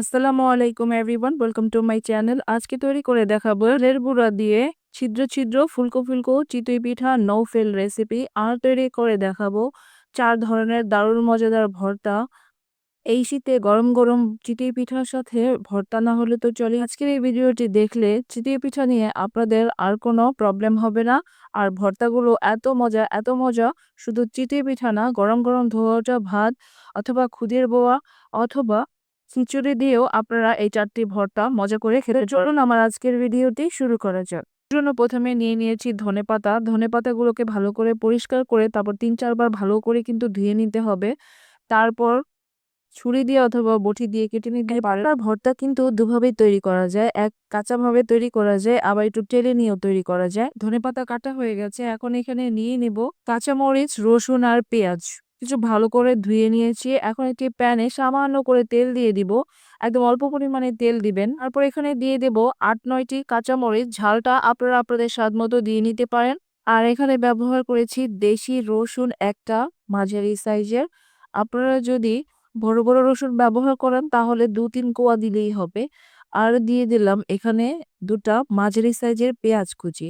আসসালামু আলাইকুম everyone, welcome to my channel. আজকে তৈরি করে দেখাবো রের বুড়া দিয়ে ছিদ্র ছিদ্র ফুলকো ফুলকো চিতই পিঠা নো ফেল রেসিপি আর তৈরি করে দেখাবো চার ধরনের দারুণ মজাদার ভর্তা। এই শীতে গরম গরম চিতই পিঠার সাথে ভর্তা না হলে তো চলে। আজকের এই ভিডিওটি দেখলে চিতই পিঠা নিয়ে আপনাদের আর কোনো প্রবলেম হবে না। আর ভর্তাগুলো এত মজা এত মজা, শুধু চিতই পিঠা না, গরম গরম ধোয়াটা ভাত অথবা খুদের বোয়া অথবা খিচুড়ি দিয়েও আপনারা এই চারটি ভর্তা মজা করে খেতে চলুন আমার আজকের ভিডিওটি শুরু করা যাক। জন্য প্রথমে নিয়ে নিয়েছি ধনে পাতা। ধনে পাতাগুলোকে ভালো করে পরিষ্কার করে তারপর তিন চারবার ভালো করে কিন্তু ধুয়ে নিতে হবে। তারপর ছুরি দিয়ে অথবা বটি দিয়ে কেটে নিতে পারে আর ভর্তা কিন্তু দুভাবেই তৈরি করা যায়। এক কাঁচা ভাবে তৈরি করা যায় আবার একটু টেলে নিয়েও তৈরি করা যায়। ধনে পাতা কাটা হয়ে গেছে। এখন এখানে নিয়ে নেব কাঁচামরিচ রসুন আর পেঁয়াজ। কিছু ভালো করে ধুয়ে নিয়েছি। এখন একটি প্যানে সামান্য করে তেল দিয়ে দিব। একদম অল্প পরিমাণে তেল দিবেন। তারপর এখানে দিয়ে দেব আট নয়টি কাঁচামরিচ। ঝালটা আপনারা আপনাদের স্বাদ মতো দিয়ে নিতে পারেন। আর এখানে ব্যবহার করেছি দেশি রসুন একটা, মাঝারি সাইজের। আপনারা যদি বড় বড় রসুন ব্যবহার করেন তাহলে দু, তিন কোয়া দিলেই হবে। আর দিয়ে দিলাম এখানে দুটা মাঝারি সাইজের পেঁয়াজ কুচি।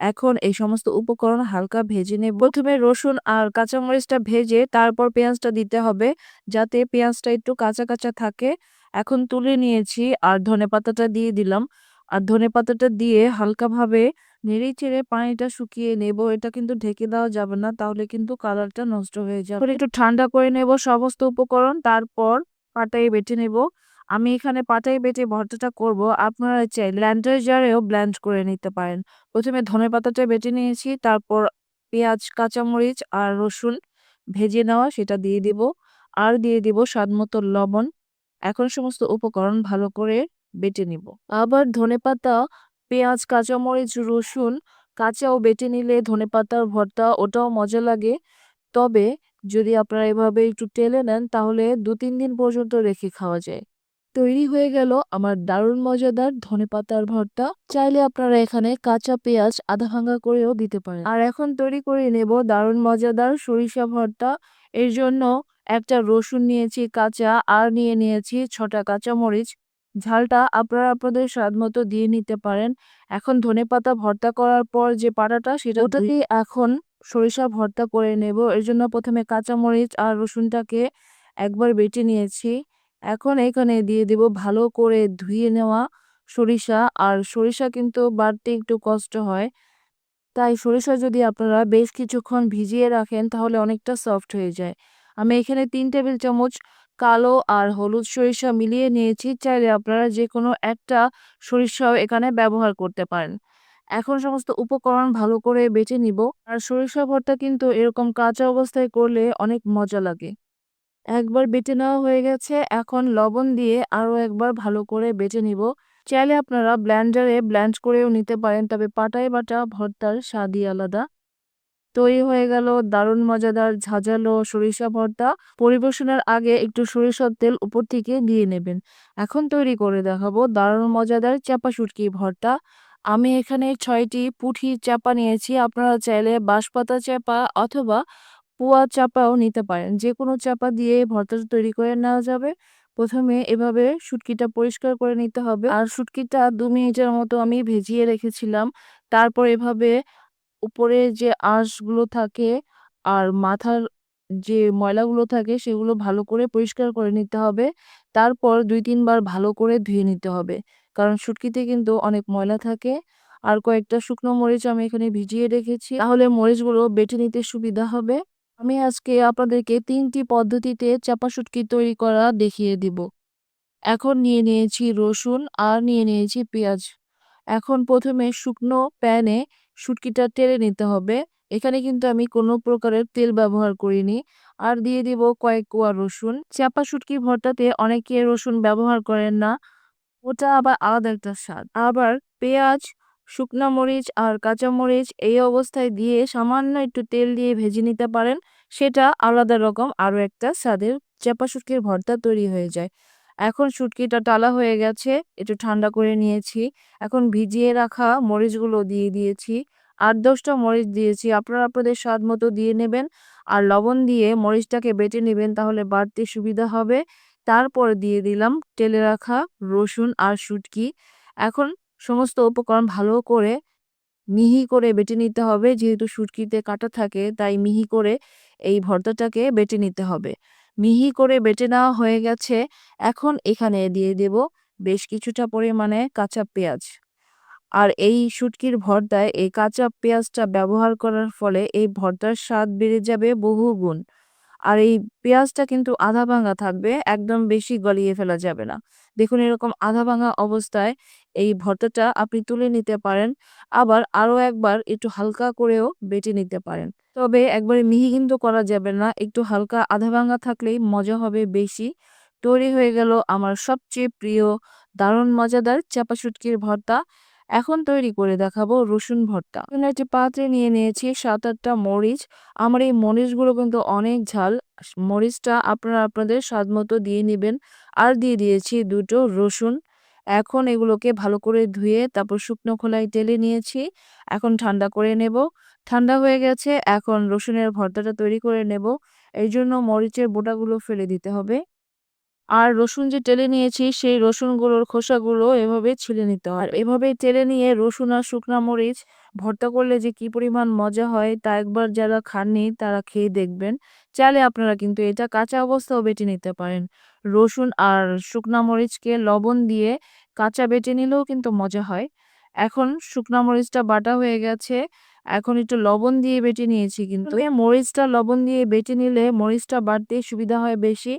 এখন এই সমস্ত উপকরণ হালকা ভেজে নেব। প্রথমে রসুন আর কাঁচামরিচটা ভেজে তারপর পেঁয়াজটা দিতে হবে যাতে পেঁয়াজটা একটু কাঁচা কাঁচা থাকে। এখন তুলে নিয়েছি আর ধনে পাতাটা দিয়ে দিলাম। আর ধনে পাতাটা দিয়ে হালকাভাবে নেড়ে চেড়ে পানিটা শুকিয়ে নেব। এটা কিন্তু ঢেকে দেওয়া যাবে না, তাহলে কিন্তু কালারটা নষ্ট হয়ে যাবে। একটু ঠান্ডা করে নেব সমস্ত উপকরণ, তারপর পাটায় বেটে নেব। আমি এখানে পাটায় বেটে ভর্তাটা করব। আপনারা চাই ব্ল্যান্ডার জারেও ব্ল্যান্ড করে নিতে পারেন। প্রথমে ধনে পাতাটা বেটে নিয়েছি, তারপর পেঁয়াজ, কাঁচামরিচ আর রসুন ভেজে নেওয়া সেটা দিয়ে দিব। আর দিয়ে দিব স্বাদ মতো লবণ। এখন সমস্ত উপকরণ ভালো করে বেটে নিব। আবার ধনে পাতা, পেঁয়াজ, কাঁচামরিচ, রসুন কাঁচাও বেটে নিলে ধনে পাতার ভর্তা ওটাও মজা লাগে। তবে যদি আপনারা এভাবে একটু টেলে নেন তাহলে দু তিন দিন পর্যন্ত রেখে খাওয়া যায়। তৈরি হয়ে গেল আমার দারুণ মজাদার ধনে পাতার ভর্তা। চাইলে আপনারা এখানে কাঁচা পেঁয়াজ আধা ভাঙ্গা করেও দিতে পারেন। আর এখন তৈরি করে নেব দারুণ মজাদার সরিষা ভর্তা। এর জন্য একটা রসুন নিয়েছি কাঁচা আর নিয়ে নিয়েছি ছটা কাঁচা মরিচ ঝালটা আপনারা আপনাদের স্বাদ মতো দিয়ে নিতে পারেন। এখন ধনে পাতা ভর্তা করার পর যে পাটাটা সেটা ওটাকে এখন সরিষা ভর্তা করে নেব। এর জন্য প্রথমে কাঁচামরিচ আর রসুনটাকে একবার বেটে নিয়েছি। এখন এখানে দিয়ে দিব ভালো করে ধুয়ে নেওয়া সরিষা। আর সরিষা কিন্তু বাড়তে একটু কষ্ট হয়। তাই সরিষা যদি আপনারা বেশ কিছুক্ষণ ভিজিয়ে রাখেন তাহলে অনেকটা সফট হয়ে যায়। আমি এখানে তিন টেবিল চামচ কালো আর হলুদ সরিষা মিলিয়ে নিয়েছি। চাইলে আপনারা যে কোনো একটা সরিষাও এখানে ব্যবহার করতে পারেন। এখন সমস্ত উপকরণ ভালো করে বেটে নিব। আর সরিষা ভর্তা কিন্তু এরকম কাঁচা অবস্থায় করলে অনেক মজা লাগে। একবার বেটে নেওয়া হয়ে গেছে, এখন লবণ দিয়ে আরও একবার ভালো করে বেটে নিব। চাইলে আপনারা ব্ল্যান্ডারে ব্ল্যান্ড করেও নিতে পারেন, তবে পাটায় বাটা ভর্তার স্বাদই আলাদা। তৈরি হয়ে গেল দারুণ মজাদার ঝাঁঝালো সরিষা ভর্তা। পরিবেশনের আগে একটু সরিষার তেল উপর থেকে দিয়ে নেবেন। এখন তৈরি করে দেখাবো দারুণ মজাদার চাপা সুটকি ভর্তা। আমি এখানে ছয়টি পুঁঠি চাপা নিয়েছি, আপনারা চাইলে বাঁশপাতা চাপা অথবা পোয়া চাপাও নিতে পারেন। যে কোনো চাপা দিয়ে ভর্তা তৈরি করে নেওয়া যাবে। প্রথমে এভাবে শুটকিটা পরিষ্কার করে নিতে হবে। আর শুটকিটা দু মিনিটের মতো আমি ভেজিয়ে রেখেছিলাম। তারপর এভাবে উপরে যে আঁশগুলো থাকে আর মাথার যে ময়লাগুলো থাকে সেগুলো ভালো করে পরিষ্কার করে নিতে হবে। তারপর দুই তিনবার ভালো করে ধুয়ে নিতে হবে। কারণ শুটকিতে কিন্তু অনেক ময়লা থাকে। আর কয়েকটা শুকনো মরিচ আমি এখানে ভিজিয়ে রেখেছি। তাহলে মরিচগুলো বেটে নিতে সুবিধা হবে। আমি আজকে আপনাদেরকে তিনটি পদ্ধতিতে চাপা শুটকি তৈরি করা দেখিয়ে দিব। এখন নিয়ে নিয়েছি রসুন আর নিয়ে নিয়েছি পেঁয়াজ। এখন প্রথমে শুকনো প্যানে শুটকিটা টেলে নিতে হবে। এখানে কিন্তু আমি কোনো প্রকারের তেল ব্যবহার করিনি। আর দিয়ে দিব কয়েক কোয়া রসুন। চাপা শুটকি ভর্তাতে অনেকে রসুন ব্যবহার করেন না। ওটা আবার আলাদা একটা স্বাদ। আবার পেঁয়াজ, শুকনা মরিচ আর কাঁচা মরিচ এই অবস্থায় দিয়ে সামান্য একটু তেল দিয়ে ভেজে নিতে পারেন। সেটা আলাদা রকম আরও একটা স্বাদের চাপা শুটকির ভর্তা তৈরি হয়ে যায়। এখন শুটকিটা টালা হয়ে গেছে, একটু ঠান্ডা করে নিয়েছি। এখন ভিজিয়ে রাখা মরিচগুলো দিয়ে দিয়েছি। আট দশটা মরিচ দিয়েছি, আপনারা আপনাদের স্বাদ মতো দিয়ে নেবেন। আর লবণ দিয়ে মরিচটাকে বেটে নেবেন, তাহলে বাড়তে সুবিধা হবে। তারপর দিয়ে দিলাম তেলে রাখা রসুন আর শুটকি। এখন সমস্ত উপকরণ ভালো করে মিহি করে বেটে নিতে হবে। যেহেতু শুটকিতে কাটা থাকে, তাই মিহি করে এই ভর্তাটাকে বেটে নিতে হবে। মিহি করে বেটে নেওয়া হয়ে গেছে। এখন এখানে দিয়ে দেব বেশ কিছুটা পরিমাণে কাঁচা পেঁয়াজ। আর এই শুটকির ভর্তায় এই কাঁচা পেঁয়াজটা ব্যবহার করার ফলে এই ভর্তার স্বাদ বেড়ে যাবে বহু গুণ আর এই পেঁয়াজটা কিন্তু আধা ভাঙা থাকবে, একদম বেশি গলিয়ে ফেলা যাবে না। দেখুন, এরকম আধা ভাঙা অবস্থায় এই ভর্তাটা আপনি তুলে নিতে পারেন, আবার আরও একবার একটু হালকা করেও বেটে নিতে পারেন। তবে একবারে মিহি কিন্তু করা যাবে না, একটু হালকা আধা ভাঙা থাকলেই মজা হবে বেশি। তৈরি হয়ে গেল আমার সবচেয়ে প্রিয়, দারুণ, মজাদার চাপা শুটকির ভর্তা। এখন তৈরি করে দেখাবো রসুন ভর্তা। একটি পাত্রে নিয়ে নিয়েছি সাত আটটা মরিচ। আমার এই মরিচগুলো কিন্তু অনেক ঝাল। মরিচটা আপনারা আপনাদের স্বাদ মতো দিয়ে নেবেন। আর দিয়ে দিয়েছি দুটো রসুন। এখন এগুলোকে ভালো করে ধুয়ে তারপর শুকনো খোলায় টেলে নিয়েছি। এখন ঠান্ডা করে নেব। ঠান্ডা হয়ে গেছে। এখন রসুনের ভর্তাটা তৈরি করে নেব। এই জন্য মরিচের বোটাগুলো ফেলে দিতে হবে। আর রসুন যে টেলে নিয়েছি সেই রসুনগুলোর খোসাগুলো এভাবে ছিলে নিতে হয়। এভাবে টেলে নিয়ে রসুন আর শুকনা মরিচ ভর্তা করলে যে কি পরিমাণ মজা হয় তা একবার যারা খাননি তারা খেয়ে দেখবেন। চাইলে আপনারা কিন্তু এটা কাঁচা অবস্থাও বেটে নিতে পারেন। রসুন আর শুকনা মরিচকে লবণ দিয়ে কাঁচা বেটে নিলেও কিন্তু মজা হয়। এখন শুকনা মরিচটা বাটা হয়ে গেছে এখন একটু লবণ দিয়ে বেটে নিয়েছি কিন্তু। মরিচটা লবণ দিয়ে বেটে নিলে মরিচটা বাড়তে সুবিধা হয় বেশি।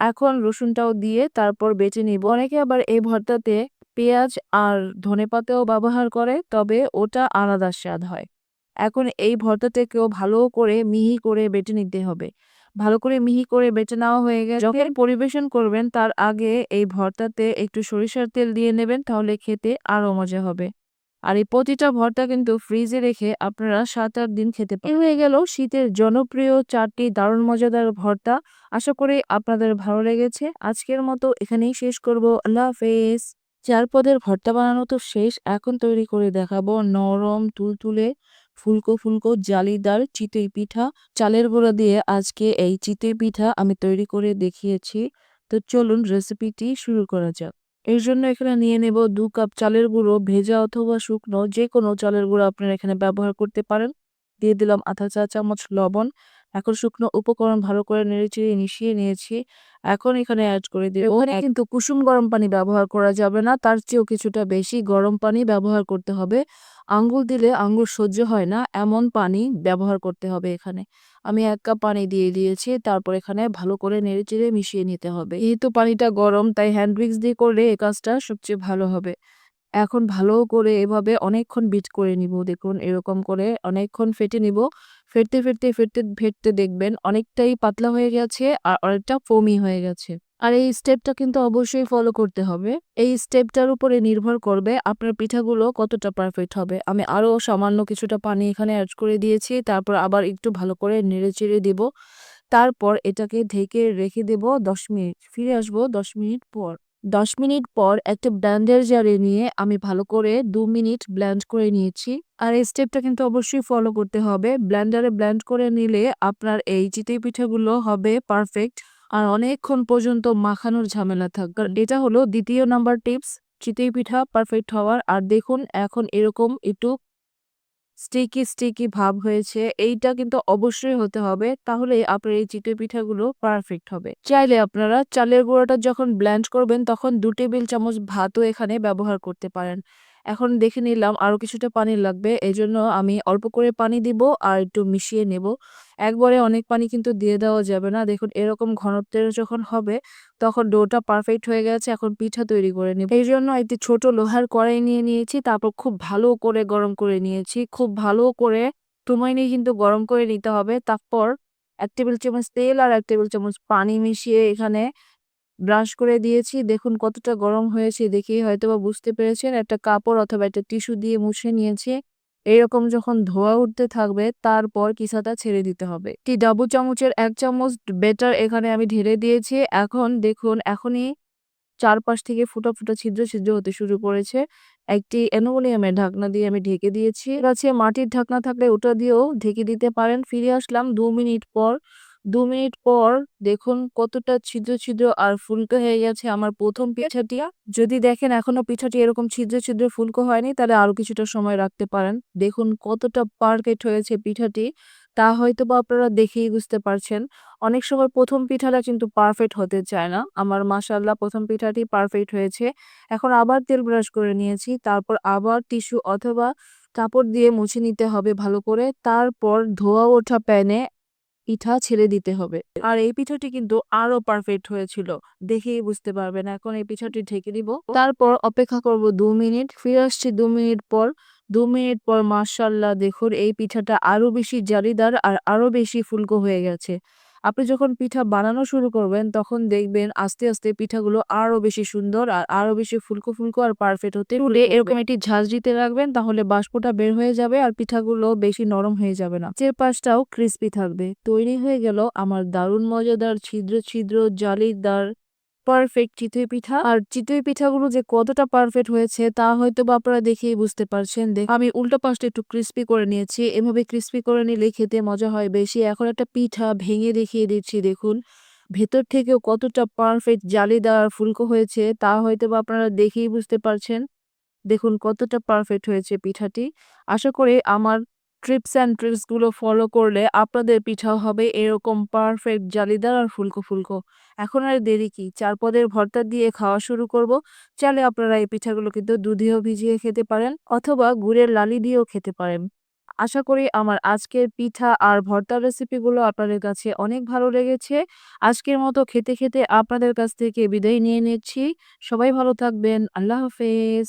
এখন রসুনটাও দিয়ে তারপর বেটে নিব। অনেকে আবার এই ভর্তাতে পেঁয়াজ আর ধনেপাতাও ব্যবহার করে, তবে ওটা আলাদা স্বাদ হয়। এখন এই ভর্তাটাকেও ভালো করে মিহি করে বেটে নিতে হবে। ভালো করে মিহি করে বেটে নেওয়া হয়ে গেছে। যখন পরিবেশন করবেন, তার আগে এই ভর্তাতে একটু সরিষার তেল দিয়ে নেবেন, তাহলে খেতে আরও মজা হবে। আর এই প্রতিটা ভর্তা কিন্তু ফ্রিজে রেখে আপনারা সাত আট দিন খেতে পারেন হয়ে গেল শীতের জনপ্রিয় চারটি দারুণ মজাদার ভর্তা। আশা করি আপনাদের ভালো লেগেছে। আজকের মতো এখানেই শেষ করব। আল্লাহ হাফেজ। চার পদের ভর্তা বানানো তো শেষ। এখন তৈরি করে দেখাবো নরম তুলতুলে ফুলকো ফুলকো জালিদার চিতই পিঠা। চালের গুঁড়া দিয়ে আজকে এই চিতই পিঠা আমি তৈরি করে দেখিয়েছি। তো চলুন রেসিপিটি শুরু করা যাক। এর জন্য এখানে নিয়ে নেব দু কাপ চালের গুঁড়ো, ভেজা অথবা শুকনো যে কোনো চালের গুঁড়ো আপনারা এখানে ব্যবহার করতে পারেন। দিয়ে দিলাম আধা চা চামচ লবণ। এখন শুকনো উপকরণ ভালো করে নেড়েচেড়ে মিশিয়ে নিয়েছি। এখন এখানে অ্যাড করে দিই ওখানে কিন্তু কুসুম গরম পানি ব্যবহার করা যাবে না তার চেয়েও কিছুটা বেশি গরম পানি ব্যবহার করতে হবে। আঙ্গুল দিলে আঙ্গুর সহ্য হয় না এমন পানি ব্যবহার করতে হবে এখানে। আমি এক কাপ পানি দিয়ে দিয়েছি তারপর এখানে ভালো করে নেড়েচেড়ে মিশিয়ে নিতে হবে। যেহেতু পানিটা গরম তাই হ্যান্ড উইক্স দিয়ে করলে এই কাজটা সবচেয়ে ভালো হবে। এখন ভালো করে এভাবে অনেকক্ষণ বিট করে নিব দেখুন এরকম করে অনেকক্ষণ ফেটে নিব। ফেটতে ফেটতে ফেটতে ফেটতে দেখবেন অনেকটাই পাতলা হয়ে গেছে আর অনেকটা ফোমি হয়ে গেছে। আর এই স্টেপটা কিন্তু অবশ্যই ফলো করতে হবে। এই স্টেপটার উপরে নির্ভর করবে আপনার পিঠাগুলো কতটা পারফেক্ট হবে। আমি আরও সামান্য কিছুটা পানি এখানে অ্যাড করে দিয়েছি, তারপর আবার একটু ভালো করে নেড়ে চেড়ে দিব। তারপর এটাকে ঢেকে রেখে দেব দশ মিনিট। ফিরে আসব দশ মিনিট পর। দশ মিনিট পর একটা ব্ল্যান্ডার জারে নিয়ে আমি ভালো করে দু মিনিট ব্ল্যান্ড করে নিয়েছি। আর এই স্টেপটা কিন্তু অবশ্যই ফলো করতে হবে। ব্ল্যান্ডারে ব্ল্যান্ড করে নিলে আপনার এই চিতই পিঠাগুলো হবে পারফেক্ট আর অনেকক্ষণ পর্যন্ত মাখানোর ঝামেলা থাকবে এটা হলো দ্বিতীয় নাম্বার টিপস চিতই পিঠা পারফেক্ট হওয়ার। আর দেখুন, এখন এরকম একটু স্টিকি স্টিকি ভাব হয়েছে, এইটা কিন্তু অবশ্যই হতে হবে। তাহলে আপনার এই চিতই পিঠাগুলো পারফেক্ট হবে। চাইলে আপনারা চালের গুঁড়াটা যখন ব্ল্যান্ড করবেন, তখন দু টেবিল চামচ ভাতও এখানে ব্যবহার করতে পারেন। এখন দেখে নিলাম আরও কিছুটা পানি লাগবে এই জন্য আমি অল্প করে পানি দিব আর একটু মিশিয়ে নেব। একবারে অনেক পানি কিন্তু দিয়ে দেওয়া যাবে না। দেখুন, এরকম ঘনত্বের যখন হবে, তখন ডোটা পারফেক্ট হয়ে গেছে, এখন পিঠা তৈরি করে নিব। এই জন্য একটি ছোট লোহার কড়াই নিয়ে নিয়েছি, তারপর খুব ভালো করে গরম করে নিয়েছি। খুব ভালো করে সময় নিয়ে কিন্তু গরম করে নিতে হবে। তারপর এক টেবিল চামচ তেল আর এক টেবিল চামচ পানি মিশিয়ে এখানে ব্রাশ করে দিয়েছি। দেখুন কতটা গরম হয়েছে দেখেই হয়তো বা বুঝতে পেরেছেন। একটা কাপড় অথবা একটা টিস্যু দিয়ে মুছে নিয়েছি। এইরকম যখন ধোয়া উঠতে থাকবে তারপর কিসাটা ছেড়ে দিতে হবে। টি ডাবু চামচের এক চামচ বেটার এখানে আমি ঢেলে দিয়েছি। এখন দেখুন এখনই চারপাশ থেকে ফুটা ফুটা ছিদ্র ছিদ্র হতে শুরু করেছে। একটি অ্যানোমোনিয়ামের ঢাকনা দিয়ে আমি ঢেকে দিয়েছি। কাছে মাটির ঢাকনা থাকলে ওটা দিয়েও ঢেকে দিতে পারেন। ফিরে আসলাম দু মিনিট পর দু মিনিট পর দেখুন কতটা ছিদ্র ছিদ্র আর ফুলকো হয়ে গেছে আমার প্রথম পিঠাটি। যদি দেখেন এখনও পিঠাটি এরকম ছিদ্র ছিদ্র, ফুলকো হয়নি, তাহলে আরও কিছুটা সময় রাখতে পারেন। দেখুন কতটা পারফেক্ট হয়েছে পিঠাটি, তা হয়তো বা আপনারা দেখেই বুঝতে পারছেন। অনেক সময় প্রথম পিঠাটা কিন্তু পারফেক্ট হতে চায় না। আমার মাশাল্লাহ প্রথম পিঠাটি পারফেক্ট হয়েছে। এখন আবার তেল ব্রাশ করে নিয়েছি, তারপর আবার টিস্যু অথবা কাপড় দিয়ে মুছে নিতে হবে ভালো করে। তারপর ধোয়া ওঠা প্যানে পিঠা ছেড়ে দিতে হবে। আর এই পিঠাটি কিন্তু আরও পারফেক্ট হয়েছিল। দেখেই বুঝতে পারবেন, এখন এই পিঠাটি ঢেকে দিব। তারপর অপেক্ষা করব দু মিনিট। ফিরে আসছি দু মিনিট পর। দু মিনিট পর মার্শাল্লাহ দেখুন এই পিঠাটা আরও বেশি জালিদার আর আরও বেশি ফুলকো হয়ে গেছে। আপনি যখন পিঠা বানানো শুরু করবেন তখন দেখবেন আস্তে আস্তে পিঠাগুলো আরও বেশি সুন্দর আর আরও বেশি ফুলকো ফুলকো আর পারফেক্ট হতে তুলে এরকম একটি ঝাঁজ দিতে রাখবেন তাহলে বাষ্পটা বের হয়ে যাবে আর পিঠাগুলো বেশি নরম হয়ে যাবে না। চের পাশটাও ক্রিস্পি থাকবে। তৈরি হয়ে গেল আমার দারুণ মজাদার ছিদ্র ছিদ্র জালিদার পারফেক্ট চিতই পিঠা। আর চিতই পিঠাগুলো যে কতটা পারফেক্ট হয়েছে তা হয়তো বা আপনারা দেখেই বুঝতে পারছেন। দেখ, আমি উল্টো পাশটা একটু ক্রিস্পি করে নিয়েছি। এভাবে ক্রিস্পি করে নিলে খেতে মজা হয় বেশি। এখন একটা পিঠা ভেঙে দেখিয়ে দিচ্ছি, দেখুন। ভেতর থেকেও কতটা পারফেক্ট জালিদার ফুলকো হয়েছে তা হয়তো বা আপনারা দেখেই বুঝতে পারছেন। দেখুন কতটা পারফেক্ট হয়েছে পিঠাটি। আশা করি আমার ট্রিপস অ্যান্ড ট্রিক্সগুলো ফলো করলে আপনাদের পিঠাও হবে এরকম পারফেক্ট জালিদার আর ফুলকো ফুলকো। এখন আর দেরি কি চার পদের ভর্তা দিয়ে খাওয়া শুরু করব। চাইলে আপনারা এই পিঠাগুলো কিন্তু দুধেও ভিজিয়ে খেতে পারেন অথবা গুড়ের লালি দিয়েও খেতে পারেন। আশা করি আমার আজকের পিঠা আর ভর্তার রেসিপিগুলো আপনাদের কাছে অনেক ভালো লেগেছে। আজকের মতো খেতে খেতে আপনাদের কাছ থেকে বিদায় নিয়ে নিচ্ছি। সবাই ভালো থাকবেন আল্লাহ হাফেজ।